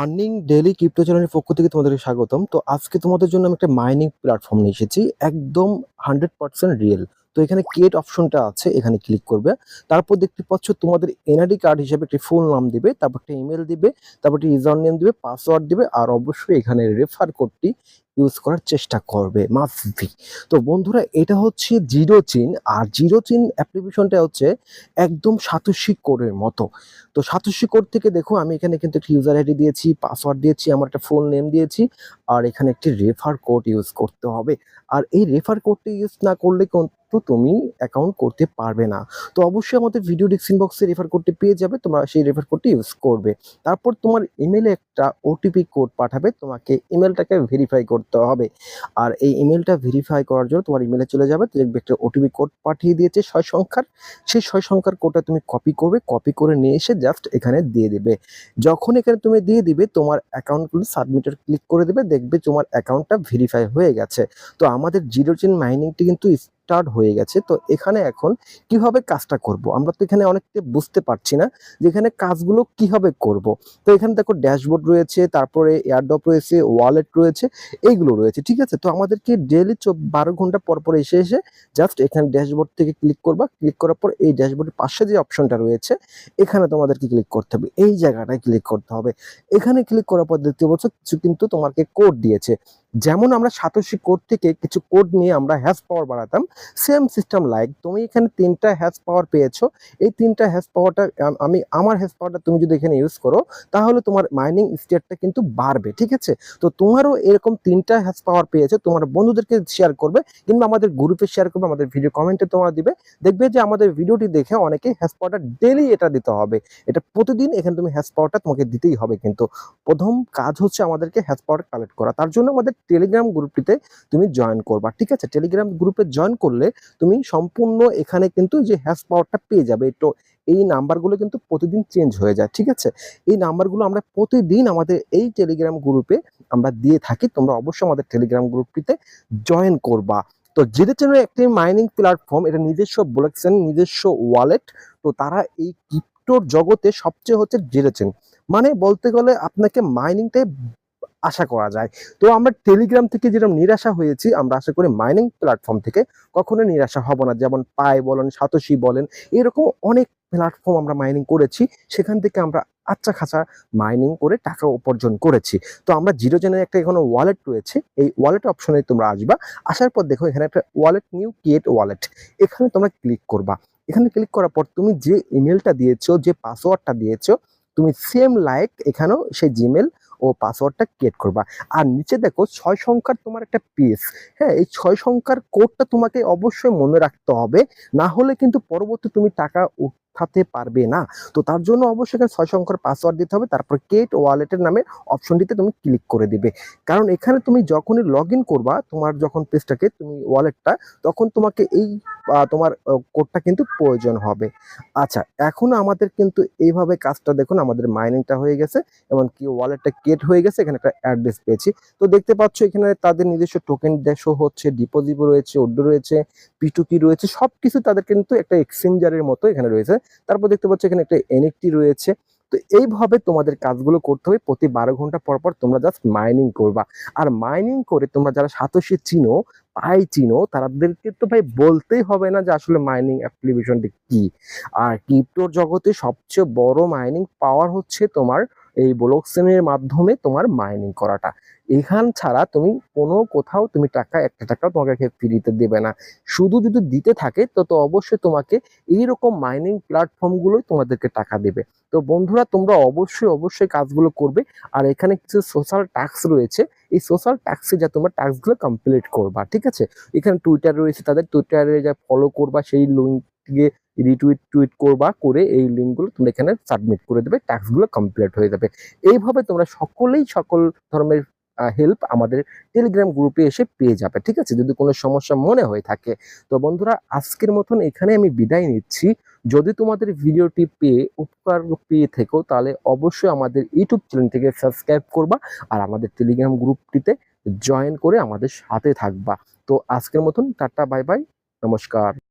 Earning daily crypto চ্যানেলের পক্ষ থেকে তোমাদেরকে স্বাগতম। তো আজকে তোমাদের জন্য আমি একটা মাইনিং প্ল্যাটফর্ম নিয়ে এসেছি, একদম হান্ড্রেড পার্সেন্ট রিয়েল। তো এখানে ক্রিয়েট অপশনটা আছে, এখানে ক্লিক করবে। তারপর দেখতে পাচ্ছ তোমাদের এনআইডি কার্ড হিসেবে একটি ফুল নাম দিবে, তারপর একটা ইমেল দিবে, তারপর একটি ইউজার নেম দিবে, পাসওয়ার্ড দিবে, আর অবশ্যই এখানে রেফার কোডটি ইউজ করার চেষ্টা করবে মাস্ট তো বন্ধুরা, এটা হচ্ছে জিরো চিন, আর জিরো চিন অ্যাপ্লিকেশনটা হচ্ছে একদম সাতোশি কোডের মতো। তো সাতোশি কোড থেকে দেখো, আমি এখানে কিন্তু একটি ইউজার আইডি দিয়েছি পাসওয়ার্ড দিয়েছি, আমার একটা ফোন নেম দিয়েছি, আর এখানে একটি রেফার কোড ইউজ করতে হবে। আর এই রেফার কোডটি ইউজ না করলে কিন্তু তুমি অ্যাকাউন্ট করতে পারবে না। তো অবশ্যই আমাদের ভিডিও ডিসক্রিপশন বক্সে রেফার কোডটি পেয়ে যাবে, তোমরা সেই রেফার কোডটি ইউজ করবে। তারপর তোমার ইমেলে একটা ওটিপি কোড পাঠাবে, তোমাকে ইমেলটাকে ভেরিফাই করতে হবে। আর এই ইমেলটা ভেরিফাই করার জন্য তোমার ইমেলে চলে যাবে। দেখবে একটা ওটিপি কোড পাঠিয়ে দিয়েছে ছয় সংখ্যার। সেই ছয় সংখ্যার কোডটা তুমি কপি করবে। কপি করে নিয়ে এসে জাস্ট এখানে দিয়ে দেবে। যখন এখানে তুমি দিয়ে দিবে, তোমার অ্যাকাউন্টগুলো সাবমিটার ক্লিক করে দেবে। দেখবে তোমার অ্যাকাউন্টটা ভেরিফাই হয়ে গেছে। তো আমাদের জিরো চেন মাইনিংটি কিন্তু স্টার্ট হয়ে গেছে। তো এখানে এখন কীভাবে কাজটা করব? আমরা তো এখানে অনেকটা বুঝতে পারছি না যে এখানে কাজগুলো কীভাবে করব। তো এখানে দেখো ড্যাশবোর্ড রয়েছে, তারপরে এয়ারড্রপ রয়েছে ওয়ালেট রয়েছে, এইগুলো রয়েছে, ঠিক আছে? তো আমাদেরকে ডেলি বারো ঘণ্টা পর পর এসে এসে জাস্ট এখানে ড্যাশবোর্ড থেকে ক্লিক করবা। ক্লিক করার পর এই ড্যাশবোর্ডের পাশে যে অপশনটা রয়েছে, এখানে তোমাদেরকে ক্লিক করতে হবে। এই জায়গাটায় ক্লিক করতে হবে। এখানে ক্লিক করার পর দেখতে পাচ্ছ, কিছু কিন্তু তোমাকে কোড দিয়েছে। যেমন আমরা সাতোশি কোড থেকে কিছু কোড নিয়ে আমরা হ্যাশ পাওয়ার বাড়াতাম সেম সিস্টেম লাইক তুমি এখানে তিনটা হ্যাশ পাওয়ার পেয়েছ। এই তিনটা হ্যাশ পাওয়ারটা আমি আমার হ্যাশ পাওয়ারটা তুমি যদি এখানে ইউজ করো, তাহলে তোমার মাইনিং স্টেটটা কিন্তু বাড়বে, ঠিক আছে? তো তোমারও এরকম তিনটা হ্যাশ পাওয়ার পেয়েছ, তোমার বন্ধুদেরকে শেয়ার করবে, কিংবা আমাদের গ্রুপে শেয়ার করবে, আমাদের ভিডিও কমেন্টে তোমরা দিবে। দেখবে যে আমাদের ভিডিওটি দেখে অনেকে হ্যাশ পাওয়ারটা ডেলি এটা দিতে হবে। এটা প্রতিদিন এখানে তুমি হ্যাশ পাওয়ারটা তোমাকে দিতেই হবে কিন্তু। প্রথম কাজ হচ্ছে আমাদেরকে হ্যাশ পাওয়ার কালেক্ট করা। তার জন্য আমাদের টেলিগ্রাম গ্রুপটিতে তুমি জয়েন করবা, ঠিক আছে? টেলিগ্রাম গ্রুপে জয়েন করলে তুমি সম্পূর্ণ এখানে কিন্তু যে হ্যাশ পাওয়ারটা পেয়ে যাবে, তো এই নাম্বারগুলো কিন্তু প্রতিদিন চেঞ্জ হয়ে যায়, ঠিক আছে? এই নাম্বারগুলো আমরা প্রতিদিন আমাদের এই টেলিগ্রাম গ্রুপে আমরা দিয়ে থাকি, তোমরা অবশ্যই আমাদের টেলিগ্রাম গ্রুপটিতে জয়েন করবা। তো যেদের জন্য একটি মাইনিং প্ল্যাটফর্ম এটা নিজস্ব ব্লকচেন নিজস্ব ওয়ালেট তো তারা এই ক্রিপ্টোর জগতে সবচেয়ে হচ্ছে জেরেছেন মানে বলতে গেলে আপনাকে মাইনিংটাই আশা করা যায়। তো আমরা টেলিগ্রাম থেকে যেরকম নিরাশা হয়েছি, আমরা আশা করি মাইনিং প্ল্যাটফর্ম থেকে কখনো নিরাশা হব না। যেমন পাই বলেন, সাতোশি বলেন, এরকম অনেক প্ল্যাটফর্ম আমরা মাইনিং করেছি। সেখান থেকে আমরা আচ্ছা খাঁচা মাইনিং করে টাকা উপার্জন করেছি। তো আমরা জিরো জেনের একটা এখানে ওয়ালেট রয়েছে। এই ওয়ালেট অপশনে তোমরা আসবা। আসার পর দেখো এখানে একটা ওয়ালেট নিউ ক্রিয়েট ওয়ালেট এখানে তোমরা ক্লিক করবা। এখানে ক্লিক করার পর তুমি যে ইমেলটা দিয়েছ, যে পাসওয়ার্ডটা দিয়েছ, তুমি সেম লাইক এখানেও সেই জিমেল ও পাসওয়ার্ডটা ক্রিয়েট করবা। আর নিচে দেখো ছয় সংখ্যার তোমার একটা পেজ হ্যাঁ এই ছয় সংখ্যার কোডটা তোমাকে অবশ্যই মনে রাখতে হবে। না হলে কিন্তু পরবর্তী তুমি টাকা উঠাতে পারবে না। তো তার জন্য অবশ্যই এখানে ছয় সংখ্যার পাসওয়ার্ড দিতে হবে। তারপর কেট ওয়ালেটের নামে অপশনটিতে তুমি ক্লিক করে দিবে। কারণ এখানে তুমি যখনই লগ করবা, তোমার যখন পেজটাকে তুমি ওয়ালেটটা তখন তোমাকে এই তোমার কোডটা কিন্তু প্রয়োজন হবে। আচ্ছা এখন আমাদের কিন্তু এইভাবে কাজটা দেখুন, আমাদের মাইনিংটা হয়ে গেছে এবং কি ওয়ালেটটা কেট হয়ে গেছে, এখানে একটা অ্যাড্রেস পেয়েছি। তো দেখতে পাচ্ছ, এখানে তাদের নিজস্ব টোকেন শো হচ্ছে ডিপোজিট রয়েছে ওড্ডো রয়েছে পিটুকি রয়েছে সব কিছু তাদের কিন্তু একটা এক্সচেঞ্জারের মতো এখানে রয়েছে। তারপর দেখতে পাচ্ছ, এখানে একটা এনএফটি রয়েছে। তো এইভাবে তোমাদের কাজগুলো করতে হবে, প্রতি বারো ঘণ্টা পর পর তোমরা জাস্ট মাইনিং করবা। আর মাইনিং করে তোমরা যারা সাতোশি চিনো পাই চিনো তাদেরকে তো ভাই বলতেই হবে না যে আসলে মাইনিং অ্যাপ্লিকেশনটি কি। আর ক্রিপ্টোর জগতে সবচেয়ে বড় মাইনিং পাওয়ার হচ্ছে তোমার এই ব্লকচেনের মাধ্যমে তোমার মাইনিং করাটা। এখান ছাড়া তুমি কোনো কোথাও তুমি টাকা, একটা টাকাও তোমাকে ফ্রিতে দেবে না। শুধু যদি দিতে থাকে, তো তো অবশ্যই তোমাকে এইরকম মাইনিং প্ল্যাটফর্মগুলোই তোমাদেরকে টাকা দেবে। তো বন্ধুরা, তোমরা অবশ্যই অবশ্যই কাজগুলো করবে। আর এখানে কিছু সোশ্যাল ট্যাক্স রয়েছে। এই সোশ্যাল ট্যাক্সে যা তোমরা ট্যাক্সগুলো কমপ্লিট করবা, ঠিক আছে? এখানে টুইটার রয়েছে, তাদের টুইটারে যা ফলো করবা, সেই লিঙ্ক গিয়ে রিটুইট টুইট করবা, করে এই লিঙ্কগুলো তোমরা এখানে সাবমিট করে দেবে ট্যাক্সগুলো কমপ্লিট হয়ে যাবে। এইভাবে তোমরা সকলেই সকল ধর্মের হেল্প আমাদের টেলিগ্রাম গ্রুপে এসে পেয়ে যাবে, ঠিক আছে? যদি কোনো সমস্যা মনে হয়ে থাকে। তো বন্ধুরা, আজকের মতন এখানে আমি বিদায় নিচ্ছি। যদি তোমাদের ভিডিওটি পেয়ে, উপকার পেয়ে থেকো, তাহলে অবশ্যই আমাদের ইউটিউব চ্যানেল থেকে সাবস্ক্রাইব করবা আর আমাদের টেলিগ্রাম গ্রুপটিতে জয়েন করে আমাদের সাথে থাকবা। তো আজকের মতন, টাটা বাই বাই নমস্কার।